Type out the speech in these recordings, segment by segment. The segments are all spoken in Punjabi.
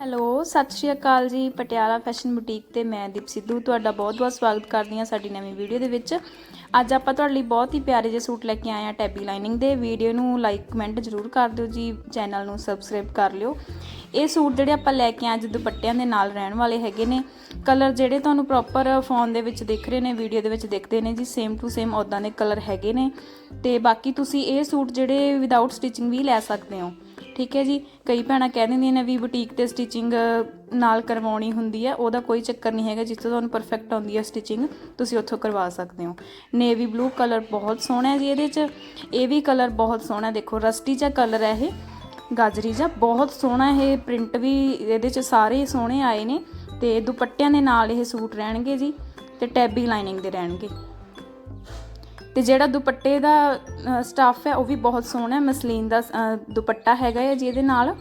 ਹੈਲੋ, ਸਤਿ ਸ਼੍ਰੀ ਅਕਾਲ ਜੀ। ਪਟਿਆਲਾ ਫੈਸ਼ਨ ਬੁਟੀਕ ਤੇ ਮੈਂ ਦੀਪ ਸਿੱਧੂ। ਤੁਹਾਡਾ ਬਹੁਤ-ਬਹੁਤ ਸਵਾਗਤ ਕਰਦੀ ਹਾਂ ਸਾਡੀ ਨਵੀਂ ਵੀਡੀਓ ਦੇ ਵਿੱਚ। ਅੱਜ ਆਪਾਂ ਤੁਹਾਡੇ ਲਈ ਬਹੁਤ ਹੀ ਪਿਆਰੇ ਜਿਹੇ ਸੂਟ ਲੈ ਕੇ ਆਏ ਆ ਟੈਬੀ ਲਾਈਨਿੰਗ ਦੇ। ਵੀਡੀਓ ਨੂੰ ਲਾਈਕ ਕਮੈਂਟ ਜ਼ਰੂਰ ਕਰ ਦਿਓ ਜੀ। ਚੈਨਲ ਨੂੰ ਸਬਸਕ੍ਰਾਈਬ ਕਰ ਲਿਓ। ਇਹ ਸੂਟ ਜਿਹੜੇ ਆਪਾਂ ਲੈ ਕੇ ਆਏ ਅੱਜ ਦੁਪੱਟਿਆਂ ਦੇ ਨਾਲ ਰਹਿਣ ਵਾਲੇ ਹੈਗੇ ਨੇ। ਕਲਰ ਜਿਹੜੇ ਤੁਹਾਨੂੰ ਪ੍ਰੋਪਰ ਫੋਨ ਦੇ ਵਿੱਚ ਦਿਖ ਰਹੇ ਨੇ, ਵੀਡੀਓ ਦੇ ਵਿੱਚ ਦਿਖਦੇ ਨੇ ਜੀ ਸੇਮ ਟੂ ਸੇਮ ਉਦਾਂ ਦੇ ਕਲਰ ਹੈਗੇ ਨੇ। ਤੇ ਬਾਕੀ ਤੁਸੀਂ ਇਹ ਸੂਟ ਜਿਹੜੇ ਵਿਦਆਊਟ ਸਟਿਚਿੰਗ ਵੀ ਲੈ ਸਕਦੇ ਹੋ। ਠੀਕ ਹੈ ਜੀ। ਕਈ ਭੈਣਾਂ ਕਹਿ ਦਿੰਦੀਆਂ ਨੇ ਵੀ ਬੁਟੀਕ ਤੇ ਸਟਿਚਿੰਗ ਨਾਲ ਕਰਵਾਉਣੀ ਹੁੰਦੀ ਹੈ। ਉਹਦਾ ਕੋਈ ਚੱਕਰ ਨਹੀਂ ਹੈਗਾ, ਜਿੱਥੇ ਤੁਹਾਨੂੰ ਪਰਫੈਕਟ ਆਉਂਦੀ ਹੈ ਸਟਿਚਿੰਗ ਤੁਸੀਂ ਉੱਥੋਂ ਕਰਵਾ ਸਕਦੇ ਹੋ। ਨੇਵੀ ਬਲੂ ਕਲਰ ਬਹੁਤ ਸੋਹਣਾ ਹੈ ਜੀ ਇਹਦੇ 'ਚ। ਇਹ ਵੀ ਕਲਰ ਬਹੁਤ ਸੋਹਣਾ ਦੇਖੋ ਰਸਟੀ ਜਿਹਾ ਕਲਰ ਹੈ ਇਹ। ਗਾਜਰੀ ਜਿਹਾ ਬਹੁਤ ਸੋਹਣਾ ਇਹ ਪ੍ਰਿੰਟ ਵੀ ਇਹਦੇ 'ਚ ਸਾਰੇ ਸੋਹਣੇ ਆਏ ਨੇ ਤੇ ਦੁਪੱਟਿਆਂ ਦੇ ਨਾਲ ਇਹ ਸੂਟ ਰਹਿਣਗੇ ਜੀ ਤੇ ਟੈਬੀ ਲਾਈਨਿੰਗ ਦੇ ਰਹਿਣਗੇ। ਤੇ ਜਿਹੜਾ ਦੁਪੱਟੇ ਦਾ ਸਟੱਫ ਹੈ, ਉਹ ਵੀ ਬਹੁਤ ਸੋਹਣਾ ਹੈ, ਮਸਲੀਨ ਦਾ ਦੁਪੱਟਾ ਹੈਗਾ ਹੈ ਜਿਹਦੇ ਨਾਲ।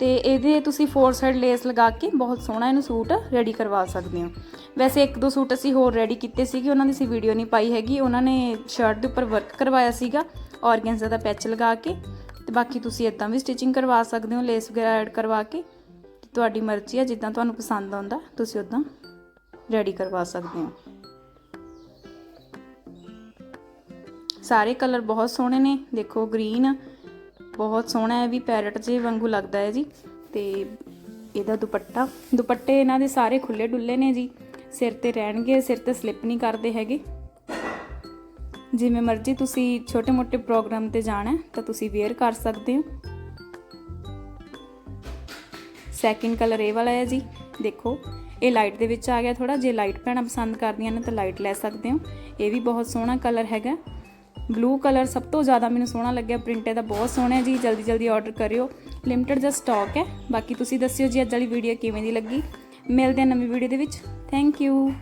ਤੇ ਇਹਦੇ ਤੁਸੀਂ ਫੋਰ ਸਾਈਡ ਲੇਸ ਲਗਾ ਕੇ ਬਹੁਤ ਸੋਹਣਾ ਇਹਨੂੰ ਸੂਟ ਰੈਡੀ ਕਰਵਾ ਸਕਦੇ ਹੋ। ਵੈਸੇ ਇੱਕ ਦੋ ਸੂਟ ਅਸੀਂ ਹੋਰ ਰੈਡੀ ਕੀਤੇ ਸੀਗੇ, ਉਹਨਾਂ ਦੀ ਸੀ ਵੀਡੀਓ ਨਹੀਂ ਪਾਈ ਹੈਗੀ। ਉਹਨਾਂ ਨੇ ਸ਼ਰਟ ਦੇ ਉੱਪਰ ਵਰਕ ਕਰਵਾਇਆ ਸੀਗਾ ਔਰਗੈਂਜ਼ਾ ਦਾ ਪੈਚ ਲਗਾ ਕੇ। ਤੇ ਬਾਕੀ ਤੁਸੀਂ ਇਦਾਂ ਵੀ ਸਟਿਚਿੰਗ ਕਰਵਾ ਸਕਦੇ ਹੋ ਲੇਸ ਵਗੈਰਾ ਐਡ ਕਰਵਾ ਕੇ। ਤੇ ਤੁਹਾਡੀ ਮਰਜ਼ੀ ਹੈ, ਜਿੱਦਾਂ ਤੁਹਾਨੂੰ ਪਸੰਦ ਆਉਂਦਾ, ਤੁਸੀਂ ਉਦਾਂ ਰੈਡੀ ਕਰਵਾ ਸਕਦੇ ਹੋ। ਸਾਰੇ ਕਲਰ ਬਹੁਤ ਸੋਹਣੇ ਨੇ। ਦੇਖੋ, ਗ੍ਰੀਨ ਬਹੁਤ ਸੋਹਣਾ ਹੈ ਵੀ ਪੈਰਟ ਜੇ ਵਾਂਗੂ ਲੱਗਦਾ ਹੈ ਜੀ। ਤੇ ਇਹਦਾ ਦੁਪੱਟਾ, ਦੁਪੱਟੇ ਇਹਨਾਂ ਦੇ ਸਾਰੇ ਖੁੱਲੇ ਡੁੱਲੇ ਨੇ ਜੀ। ਸਿਰ ਤੇ ਰਹਿਣਗੇ, ਸਿਰ ਤੇ ਸਲਿੱਪ ਨਹੀਂ ਕਰਦੇ ਹੈਗੇ। ਜਿਵੇਂ ਮਰਜ਼ੀ ਤੁਸੀਂ ਛੋਟੇ-ਮੋਟੇ ਪ੍ਰੋਗਰਾਮ ਤੇ ਜਾਣਾ ਤਾਂ ਤੁਸੀਂ ਵੇਅਰ ਕਰ ਸਕਦੇ ਹੋ। ਸੈਕਿੰਡ ਕਲਰ ਇਹ ਵਾਲਾ ਹੈ ਜੀ। ਦੇਖੋ, ਇਹ ਲਾਈਟ ਦੇ ਵਿੱਚ ਆ ਗਿਆ ਥੋੜਾ ਜੇ ਲਾਈਟ ਪੈਣਾ ਪਸੰਦ ਕਰਦੀਆਂ ਨੇ ਤਾਂ ਲਾਈਟ ਲੈ ਸਕਦੇ ਹੋ। ਇਹ ਵੀ ਬਹੁਤ ਸੋਹਣਾ ਕਲਰ ਹੈਗਾ। ਬਲੂ ਕਲਰ ਸਭ ਤੋਂ ਜ਼ਿਆਦਾ ਮੈਨੂੰ ਸੋਹਣਾ ਲੱਗਿਆ ਪ੍ਰਿੰਟ ਇਹਦਾ ਬਹੁਤ ਸੋਹਣਾ ਹੈ ਜੀ, ਜਲਦੀ ਜਲਦੀ ਆਰਡਰ ਕਰਿਓ। ਲਿਮਟਿਡ ਜਿਹਾ ਸਟਾਕ ਹੈ। ਬਾਕੀ ਤੁਸੀਂ ਦੱਸਿਓ ਜੀ ਅੱਜ ਵਾਲੀ ਵੀਡੀਓ ਕਿਵੇਂ ਦੀ ਲੱਗੀ। ਮਿਲਦੇ ਹਾਂ ਨਵੀਂ ਵੀਡੀਓ ਦੇ ਵਿੱਚ। Thank you